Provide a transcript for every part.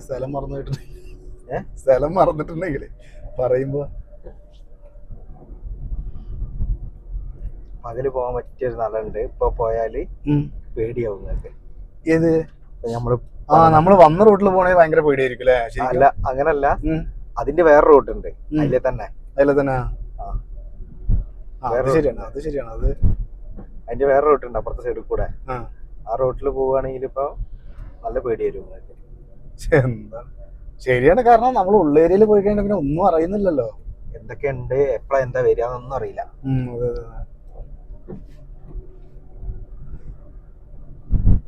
സ്ഥലം മറന്നിട്ടുണ്ടെങ്കിൽ? സ്ഥലം മറന്നിട്ടുണ്ടെങ്കിൽ പറയുമ്പോ പകൽ പോകാൻ പറ്റിയൊരു നല്ലുണ്ട് ഇപ്പൊ പോയാൽ. പേടിയാവും ഏത്? നമ്മൾ ആ നമ്മൾ വന്ന റൂട്ടിൽ പോണേ ഭയങ്കര പേടിയായിരിക്കും അല്ലേ? അല്ല അങ്ങനല്ല. അതിന്റെ വേറെ റൂട്ട് ഉണ്ട് അതിലെ തന്നെ. അതിലെ തന്നെ. ആ, അത് ശരിയാണ് അത് ശരിയാണ്. അത് അതിന്റെ വേറെ റൂട്ട് ഉണ്ട് അപ്പുറത്തെ സൈഡിൽ കൂടെ. ആ. റൂട്ടിൽ പോവുകയാണെങ്കിൽ ഇപ്പൊ നല്ല പേടി വരും എന്താ? ശരിയാണ് കാരണം നമ്മൾ ഉള്ളേരിയയിൽ പോയി കഴിഞ്ഞാൽ പിന്നെ ഒന്നും അറിയുന്നില്ലല്ലോ. എന്തൊക്കെയുണ്ട് എപ്പോഴാ എന്താ വരിക എന്നൊന്നും അറിയില്ല.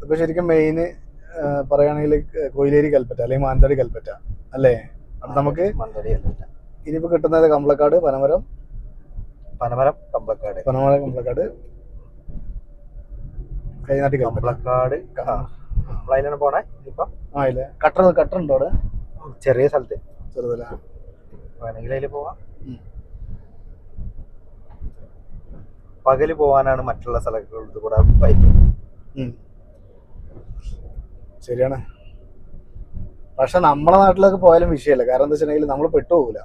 ഇപ്പൊ ശരിക്കും മെയിന് പറയുകയാണെങ്കിൽ കൊയിലേരി കൽപ്പറ്റ അല്ലെങ്കിൽ മാനന്തവാടി കൽപ്പറ്റ അല്ലേ? അപ്പൊ നമുക്ക് മന്ദടി കൽപ്പറ്റ. ഇനിയിപ്പോ കിട്ടുന്നത് കമ്പളക്കാട് പനമരം. പനമരം കമ്പളക്കാട്. പനമരം കമ്പളക്കാട്. കൈനാട്ടി കമ്പളക്കാട്. നമ്മളതിനാണ് പോണേ? ഇപ്പൊ ആ ഇല്ലേ. കട്ടർ കട്ടർ ഉണ്ടോ അവിടെ ചെറിയ സ്ഥലത്ത്. ചെറുതല്ല. വേണമെങ്കിൽ അതിൽ പോവാം. പകൽ പോവാനാണ് മറ്റുള്ള സ്ഥലങ്ങളിൽ കൂടെ ബൈക്ക്. ശരിയാണ്. പക്ഷെ നമ്മളെ നാട്ടിലൊക്കെ പോയാലും വിഷയമല്ല. കാരണം എന്താ വെച്ചിട്ടുണ്ടെങ്കിൽ നമ്മൾ പെട്ടുപോകില്ല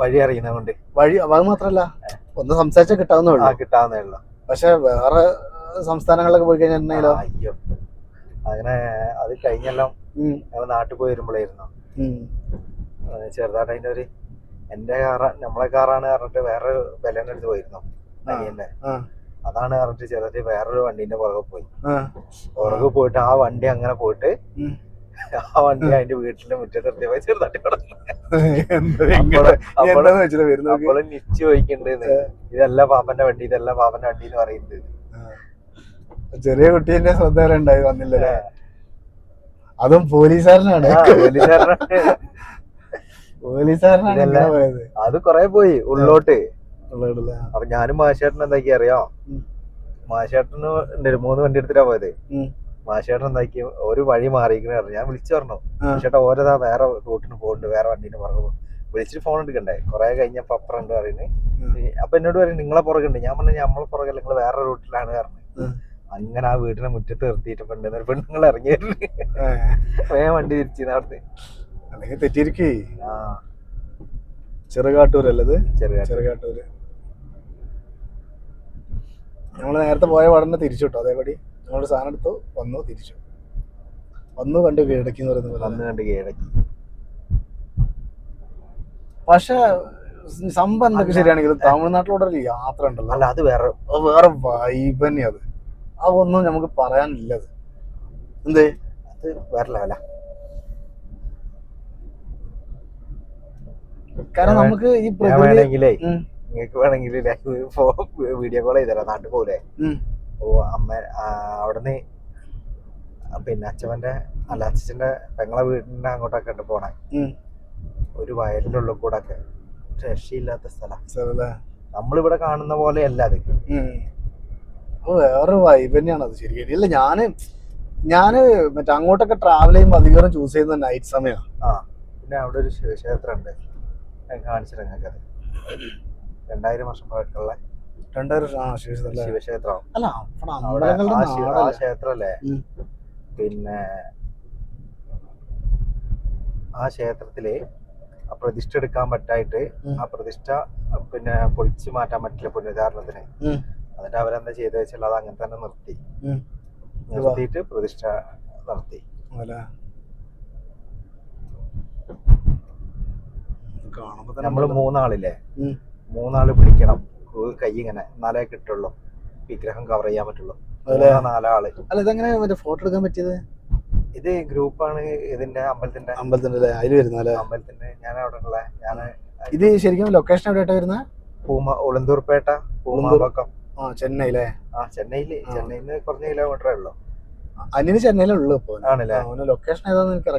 വഴി അറിയുന്നതുകൊണ്ട്. വഴി അത് മാത്രല്ല ഒന്ന് സംസാരിച്ചാൽ കിട്ടാവുന്നേ ഉള്ളൂ. കിട്ടാവുന്നേ ഉള്ളൂ. പക്ഷെ വേറെ സംസ്ഥാനങ്ങളിലൊക്കെ പോയി കഴിഞ്ഞാൽ അയ്യോ. അങ്ങനെ അത് കഴിഞ്ഞെല്ലാം ഞങ്ങൾ നാട്ടിൽ പോയി വരുമ്പോഴായിരുന്നു ചെറുതായിട്ട് അതിന്റെ ഒരു എന്റെ കാറാ നമ്മളെ കാറാണ് പറഞ്ഞിട്ട് വേറെ വിലേന്റെ അടുത്ത് പോയിരുന്നു. അനിയന്റെ അതാണ് പറഞ്ഞിട്ട് ചെറുതായിട്ട് വേറൊരു വണ്ടീന്റെ പുറകെ പോയി. പുറകെ പോയിട്ട് ആ വണ്ടി അങ്ങനെ പോയിട്ട് ആ വണ്ടി അതിന്റെ വീട്ടിന്റെ മുറ്റത്ത് പോയി ചെറുതായിട്ട് കിടന്നു. അപ്പോള്- അപ്പോൾ എന്താന്ന് വെച്ചിട്ട് അപ്പോൾ നിശ്ചയ ചോദിക്കണ്ടേന്ന് ഇതല്ല പാപ്പന്റെ വണ്ടി ഇതല്ല പാപ്പന്റെ വണ്ടി എന്ന് പറയുന്നത്. ചെറിയ കുട്ടീന്റെ ശ്രദ്ധ വരെ ഉണ്ടായി വന്നില്ലല്ലേ അതും പോലീസുകാരനാണ്. പോലീസുകാരനാണ്. പോയത്. അത് കൊറേ പോയി ഉള്ളോട്ട്? അപ്പൊ ഞാനും മാഷേട്ടൻ എന്താക്കി അറിയാം. മാഷേട്ടന് ഉണ്ട് മൂന്ന് വണ്ടി എടുത്തിട്ടാ പോയത്. മാഷേട്ടൻ എന്താക്കി? ഒരു വഴി മാറിയിരിക്കണേ ഞാൻ വിളിച്ചു പറഞ്ഞു. മാഷേട്ട ചേട്ടാ ഓരോതാ വേറെ റൂട്ടിന് പോകുന്നുണ്ട് വേറെ വണ്ടീന് പറഞ്ഞു വിളിച്ചിട്ട് ഫോൺ എടുക്കണ്ടേ? കൊറേ കഴിഞ്ഞപ്പോ അപ്പുറം ഉണ്ട് പറയുന്നത്. അപ്പൊ എന്നോട് പറയും നിങ്ങളെ പുറകുണ്ട് ഞാൻ പറഞ്ഞു നമ്മളെ പുറകെ നിങ്ങൾ വേറെ റൂട്ടിലാണ് ഉം. അങ്ങനെ ആ വീടിനെ മുറ്റത്ത് നിർത്തിയിട്ട് പെണ്ണ് പെണ്ണുങ്ങൾ ഇറങ്ങി വേഗം വണ്ടി തിരിച്ചു അവിടുത്തെ അല്ലെങ്കിൽ തെറ്റിയിരിക്കേ. ആ. ചെറുകാട്ടൂരല്ലത് ചെറുകാട്ടൂര്. നമ്മൾ നേരത്തെ പോയ പാടന്നെ തിരിച്ചു കേട്ടോ അതേപടി. നമ്മളൊരു സാധനം എടുത്തു വന്നു തിരിച്ചു. വന്നു കണ്ട് കീഴടക്കി എന്ന് പറയുന്നത് വന്നു കണ്ട് കീഴടക്കി. പക്ഷെ സംഭവം എന്തൊക്കെ ശരിയാണെങ്കിലും തമിഴ്നാട്ടിലൂടെ ഒരു യാത്ര ഉണ്ടല്ലോ. അല്ല അത് വേറെ വേറെ വൈബ് തന്നെയാ അത്. അതൊന്നും നമുക്ക് പറയാനില്ല. എന്ത്? അത് വേറെ ലെവലാ. കാരണം നമുക്ക് ഈ ഞാൻ പ്രകൃതി നിങ്ങൾക്ക് വേണമെങ്കിൽ വീഡിയോ കോൾ ചെയ്തരാം നാട്ടിൽ പോലെ ഓ അമ്മ അവിടുന്ന് പിന്നെ അച്ഛവന്റെ അല്ല അച്ഛന്റെ പെങ്ങളെ വീടിന്റെ അങ്ങോട്ടൊക്കെ ഉണ്ട് പോണേ. ഒരു വയലിന്റെ ഉള്ളിൽ കൂടെ ഒക്കെ. രക്ഷയില്ലാത്ത സ്ഥലം? നമ്മളിവിടെ കാണുന്ന പോലെ അല്ല അത്. ഉം. അത് വേറെ വൈബ് തന്നെയാണ് അത് ശരിക്കും. ഇല്ല ഞാൻ ഞാൻ മറ്റേ അങ്ങോട്ടൊക്കെ ട്രാവൽ ചെയ്യുമ്പോൾ അധികം ചൂസ് ചെയ്യുന്നത് നൈറ്റ് സമയമാണ് ആ പിന്നെ അവിടെ ഒരു ശിവക്ഷേത്രം ഉണ്ട് ഞാൻ കാണിച്ചിട്ട് നിങ്ങൾക്ക് രണ്ടായിരം വർഷം പഴക്കമുള്ള രണ്ടായിരം ആ ശിവക്ഷേത്രം അല്ല? അവിടെ ആ ആ ക്ഷേത്രല്ലേ പിന്നെ ആ ക്ഷേത്രത്തിൽ ആ പ്രതിഷ്ഠ എടുക്കാൻ പറ്റായിട്ട് ആ പ്രതിഷ്ഠ പിന്നെ പൊളിച്ചു മാറ്റാൻ പറ്റില്ല പുനരുദ്ധാരണത്തിന്. എന്നിട്ട് അവരെന്താ ചെയ്ത് വെച്ചാൽ അത് അങ്ങനെ തന്നെ നിർത്തി. നിർത്തിയിട്ട് പ്രതിഷ്ഠ നടത്തി. നമ്മൾ മൂന്നാളില്ലേ? മൂന്നാൾ പിടിക്കണം. കൈ ഇങ്ങനെ എന്നാലേ കിട്ടുള്ളൂ. വിഗ്രഹം കവർ ചെയ്യാൻ പറ്റുള്ളൂ. നാലാൾ. അല്ല ഇതെങ്ങനെ മറ്റേ ഫോട്ടോ എടുക്കാൻ പറ്റിയത്? ഇത് ഗ്രൂപ്പാണ് ഇതിന്റെ അമ്പലത്തിന്റെ. അമ്പലത്തിന്റെ അതിൽ വരുന്ന അമ്പലത്തിന്റെ. ഞാൻ അവിടെ ഉള്ള. ഞാൻ ഇത് ശരിക്കും ലൊക്കേഷൻ എവിടെയായിട്ടാ വരുന്നത് പൂമ ഉളന്തൂർപേട്ട പൂമാമ്പക്കം. ആ ചെന്നൈയിലെ? ആ ചെന്നൈയിൽ. ചെന്നൈന്ന് ചെന്നൈയിൽ നിന്ന് കുറഞ്ഞ കിലോമീറ്ററേ ഉള്ളൂ. അനിന് ചെന്നൈയിലുള്ളൂ ഇപ്പൊ. ആണല്ലേ? അവന് ലൊക്കേഷൻ ഏതാന്ന് എനിക്ക്